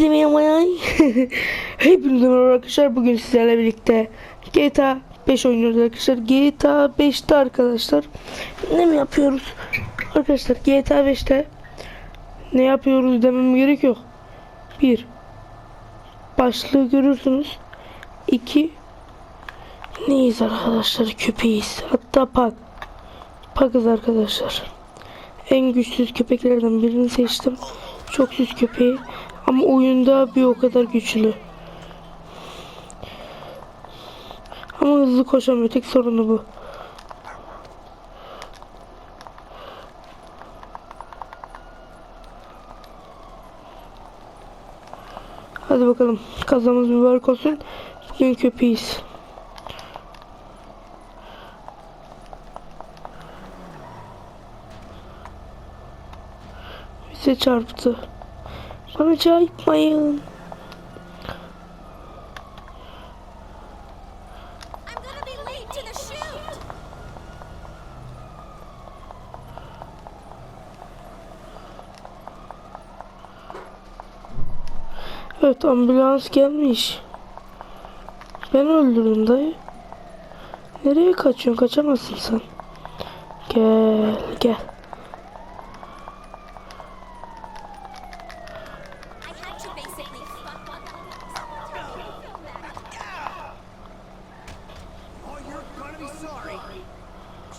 Hepinize merhaba. Hepinize merhaba arkadaşlar. Bugün sizlerle birlikte GTA 5 oynuyoruz arkadaşlar. GTA 5'te arkadaşlar ne mi yapıyoruz? Arkadaşlar GTA 5'te ne yapıyoruz demem gerek yok. 1 Başlığı görürsünüz. 2 Neyiz arkadaşlar? Köpeğiz. Hatta pak. Pakız arkadaşlar. En güçsüz köpeklerden birini seçtim. Çok süs köpeği. Ama oyunda bir o kadar güçlü. Ama hızlı koşamıyor. Tek sorunu bu. Hadi bakalım. Kazamız mübarek olsun. Bugün köpeğiz. Bize çarptı. Bana çarpmayın. I'm gonna be late to the shoot! Evet ambulans gelmiş. Ben öldürdüm dayı. Nereye kaçıyorsun? Kaçamazsın sen. Gel gel.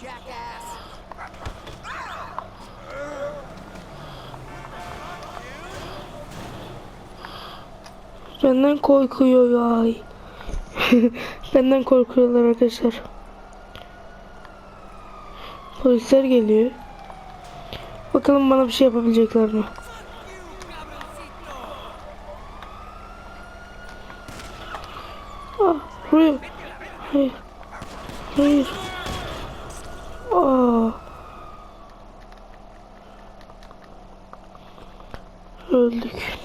Jackass. Benden korkuyor ya. Benden korkuyorlar arkadaşlar. Polisler geliyor. Bakalım bana bir şey yapabilecekler mi? Ah, buraya. Hayır. Hayır. Öldük.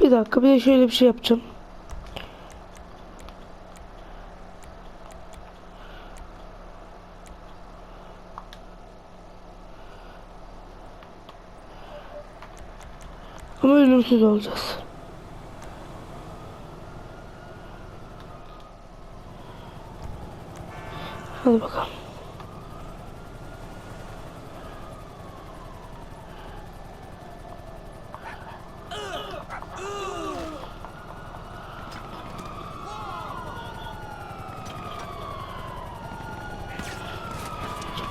Bir dakika bir de şöyle bir şey yapacağım. Ama ölümsüz olacağız. Hadi bakalım.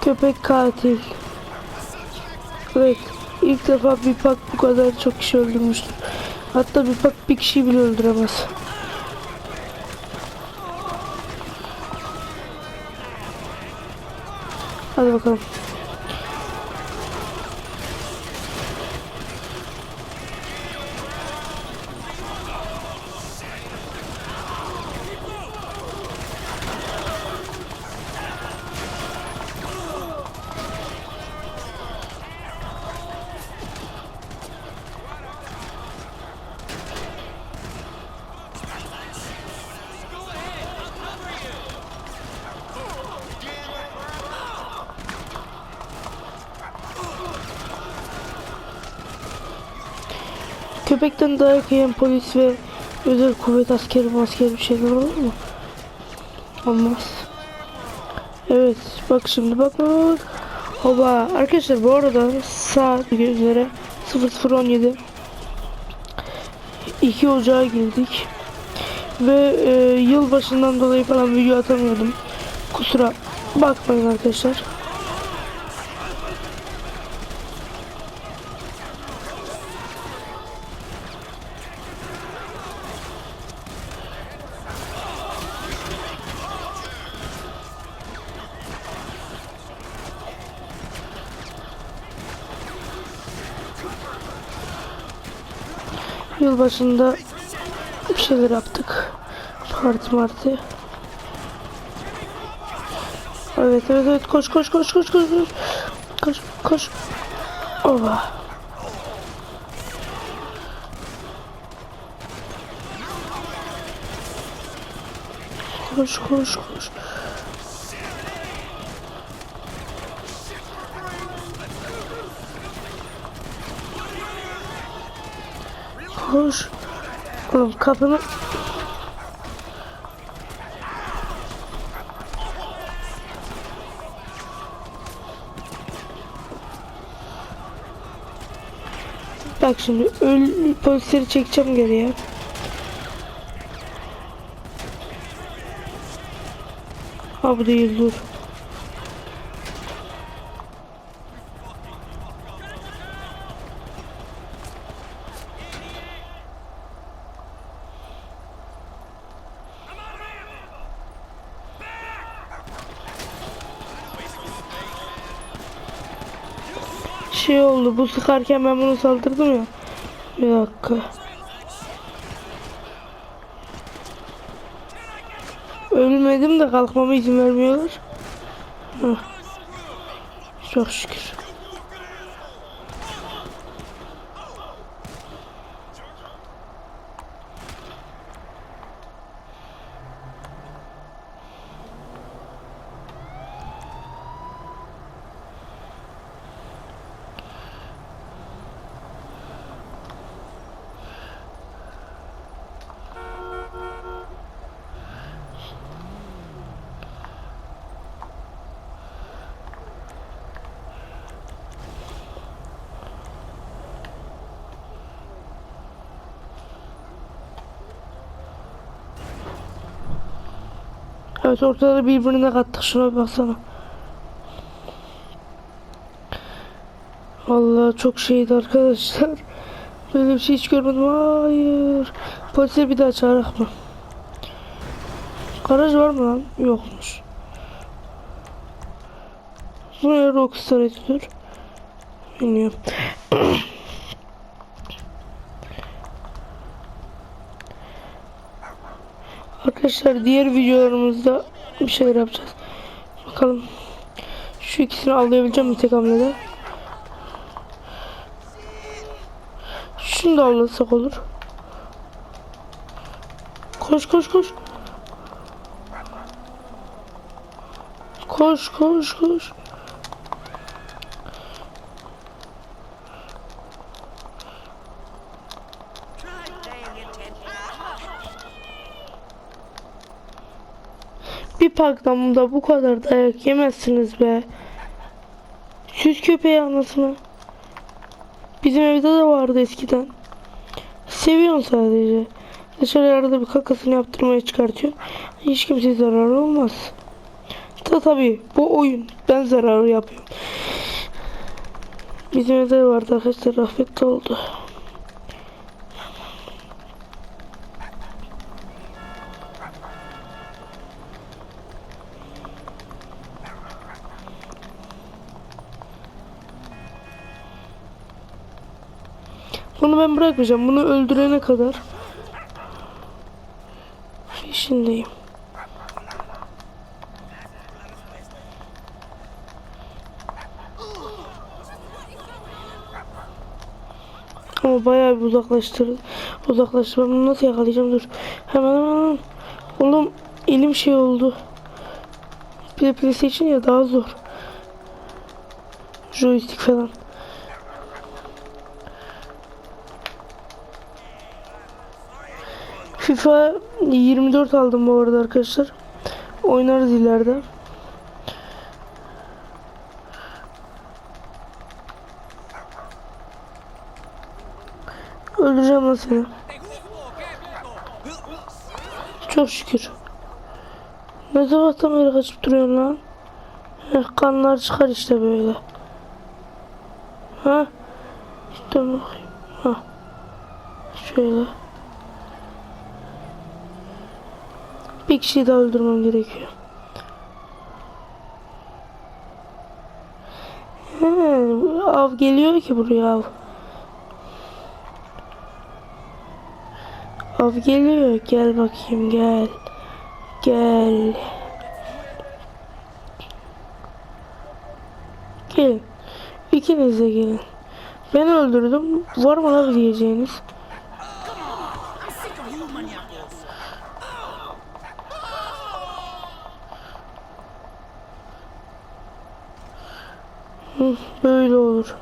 Köpek katil. Evet. ilk defa bir pak bu kadar çok kişi öldürmüştür. Hatta bir pak bir kişiyi bile öldüremez. Hadi bakalım. Köpekten dayak yiyen polis ve özel kuvvet askeri maskeri bir şeyler olur mu? Olmaz. Evet bak şimdi bak bak bak. Hoba arkadaşlar bu arada saat üzere 0017 2 Ocağı girdik ve e, yılbaşından dolayı falan video atamıyordum kusura bakmayın arkadaşlar Yılbaşında bir şeyler yaptık. Parti marti. Evet evet evet koş koş koş koş koş koş. Koş koş. Oba. Koş koş koş. Koş. Oğlum kapını Bak şimdi öl polisleri çekeceğim geriye. Ha bu değil dur. Şey oldu bu sıkarken ben bunu saldırdım ya. Bir dakika. Ölmedim de kalkmama izin vermiyorlar. Hah. Çok şükür. Evet ortaları birbirine kattık şuna bir baksana. Vallahi çok şeydi arkadaşlar. Böyle bir şey hiç görmedim. Hayır. Polise bir daha çağırak mı? Garaj var mı lan? Yokmuş. Buraya Rockstar editör. Bilmiyorum. Arkadaşlar diğer videolarımızda bir şeyler yapacağız. Bakalım. Şu ikisini avlayabileceğim mi tek hamlede? Şunu da avlasak olur. Koş koş koş. Koş koş koş. Bir parktan da bu kadar dayak yemezsiniz be. Süs köpeği anasını. Bizim evde de vardı eskiden. Seviyorum sadece. Dışarı bir kakasını yaptırmaya çıkartıyor. Hiç kimseye zararı olmaz. Ta tabii bu oyun. Ben zararı yapıyorum. Bizim evde de vardı arkadaşlar rahmetli oldu. Bunu ben bırakmayacağım. Bunu öldürene kadar peşindeyim. Ama bayağı bir uzaklaştırdı. Uzaklaştı. Ben bunu nasıl yakalayacağım? Dur. Hemen hemen. Oğlum elim şey oldu. Bir de PlayStation ya daha zor. Joystick falan. FIFA 24 aldım bu arada arkadaşlar. Oynarız ileride. Öldüreceğim lan seni. Çok şükür. Ne sabahtan beri kaçıp duruyorsun lan? Heh, kanlar çıkar işte böyle. Ha? İşte bakayım. Ha. Şöyle. Bir kişiyi daha öldürmem gerekiyor. He, av geliyor ki buraya av. Av geliyor. Gel bakayım gel. Gel. Gelin. İkiniz de gelin. Ben öldürdüm. Var mı lan diyeceğiniz? Hı, böyle olur.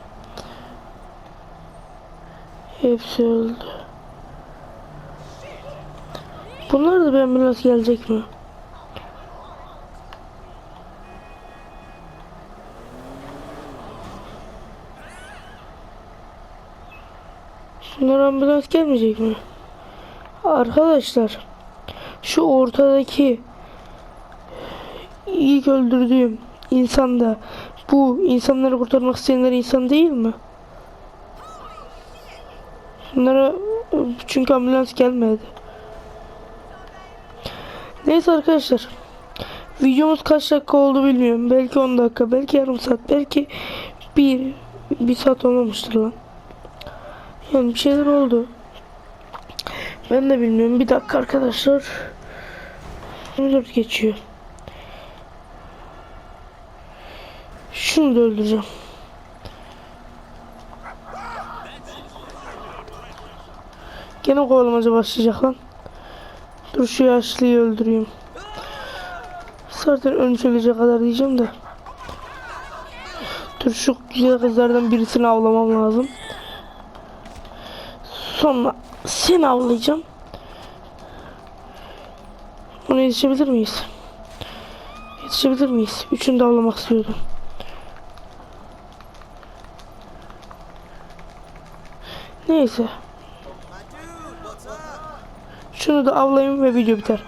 Hepsi öldü. Bunlar da bir ambulans gelecek mi? Şunlar ambulans gelmeyecek mi? Arkadaşlar şu ortadaki ilk öldürdüğüm insan da bu insanları kurtarmak isteyenler insan değil mi? Bunlara çünkü ambulans gelmedi. Neyse arkadaşlar. Videomuz kaç dakika oldu bilmiyorum. Belki 10 dakika, belki yarım saat, belki bir bir saat olmamıştır lan. Yani bir şeyler oldu. Ben de bilmiyorum. Bir dakika arkadaşlar. 24 geçiyor. Şunu da öldüreceğim. Gene kovalamaca başlayacak lan. Dur şu yaşlıyı öldüreyim. Zaten ön çölecek kadar diyeceğim de. Dur şu güzel kızlardan birisini avlamam lazım. Sonra seni avlayacağım. Ona yetişebilir miyiz? Yetişebilir miyiz? Üçünü de avlamak istiyordum. Neyse. Şunu da avlayayım ve video biter.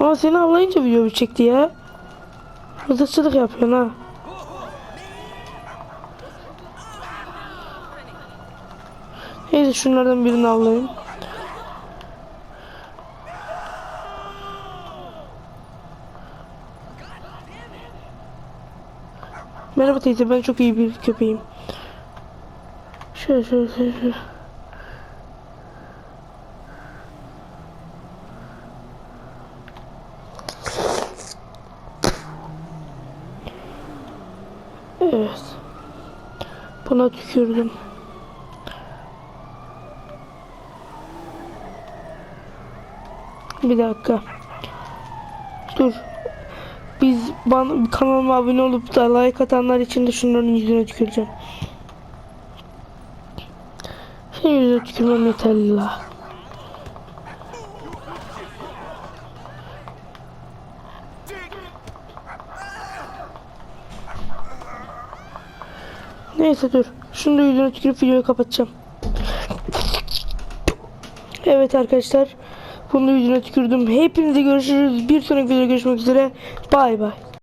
Ama seni avlayınca video bitecekti ya. Mızıkçılık yapıyorsun ha. Neyse şunlardan birini avlayayım. Merhaba teyze ben çok iyi bir köpeğim. Şöyle şöyle şöyle. şöyle. Evet. Buna tükürdüm. Bir dakika. Dur. Biz bana kanalıma abone olup da like atanlar için de şunların yüzüne tüküreceğim. Senin yüzüne tükürmem yeterli la. Neyse dur. Şunu da yüzüne tükürüp videoyu kapatacağım. Evet arkadaşlar. Bunu yüzüne tükürdüm. Hepinize görüşürüz. Bir sonraki videoda görüşmek üzere. Bay bay.